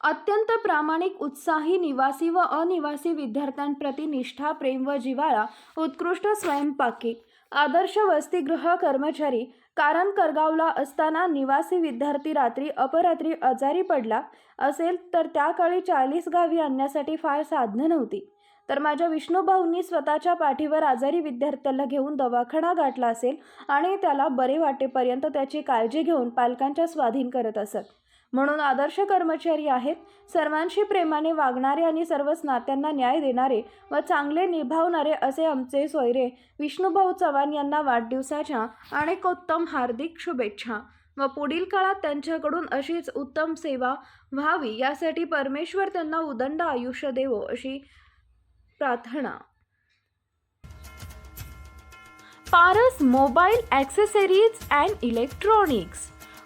अत्यंत प्रामाणिक उत्साही निवासी व अनिवासी विद्यार्थ्यांप्रती निष्ठा प्रेम व जिव्हाळा उत्कृष्ट स्वयंपाकी आदर्श वसतिगृह कर्मचारी कारण करगावला असताना निवासी विद्यार्थी रात्री अपरात्री आजारी पडला असेल तर त्या काळी चाळीस गावी आणण्यासाठी फार साधनं नव्हती. तर माझ्या विष्णूभाऊंनी स्वतःच्या पाठीवर आजारी विद्यार्थ्याला घेऊन दवाखाना गाठला असेल आणि त्याला बरे वाटेपर्यंत त्याची काळजी घेऊन पालकांच्या स्वाधीन करत असत. म्हणून आदर्श कर्मचारी आहेत. सर्वांशी प्रेमाने वागणारे आणि सर्वच नात्यांना न्याय देणारे व चांगले निभावणारे असे आमचे सोयरे विष्णुभाऊ चव्हाण यांना वाढदिवसाच्या अनेक उत्तम हार्दिक शुभेच्छा व पुढील काळात त्यांच्याकडून अशीच उत्तम सेवा व्हावी यासाठी परमेश्वर त्यांना उदंड आयुष्य देवो अशी प्रार्थना. Paras mobile accessories and electronics